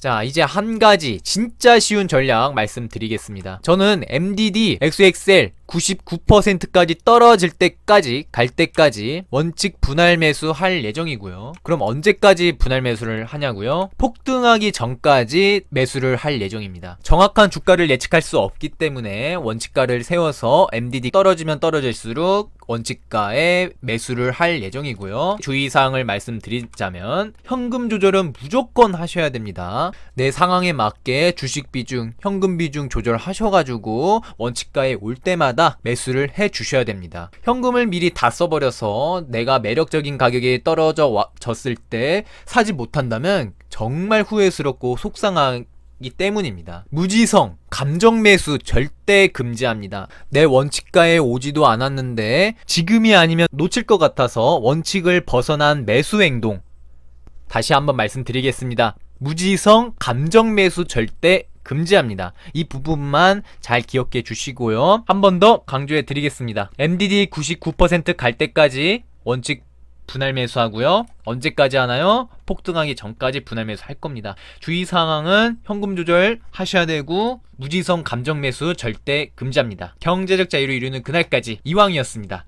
자, 이제 한 가지 진짜 쉬운 전략 말씀드리겠습니다. 저는 MDD, XXL 99%까지 떨어질 때까지 갈 때까지 원칙 분할 매수 할 예정이고요. 그럼 언제까지 분할 매수를 하냐고요? 폭등하기 전까지 매수를 할 예정입니다. 정확한 주가를 예측할 수 없기 때문에 원칙가를 세워서 MDD 떨어지면 떨어질수록 원칙가에 매수를 할 예정이고요. 주의사항을 말씀드리자면 현금 조절은 무조건 하셔야 됩니다. 내 상황에 맞게 주식 비중, 현금 비중 조절하셔가지고 원칙가에 올 때마다 매수를 해 주셔야 됩니다. 현금을 미리 다 써버려서 내가 매력적인 가격에 떨어져 와- 졌을 때 사지 못한다면 정말 후회스럽고 속상한 이 때문입니다. 무지성, 감정 매수 절대 금지합니다. 내 원칙가에 오지도 않았는데 지금이 아니면 놓칠 것 같아서 원칙을 벗어난 매수 행동. 다시 한번 말씀드리겠습니다. 무지성, 감정 매수 절대 금지합니다. 이 부분만 잘 기억해 주시고요. 한 번 더 강조해 드리겠습니다. MDD 99%갈 때까지 원칙 분할 매수하고요. 언제까지 하나요? 폭등하기 전까지 분할 매수 할 겁니다. 주의 사항은 현금 조절 하셔야 되고 무지성 감정 매수 절대 금지합니다. 경제적 자유를 이루는 그날까지 이왕이었습니다.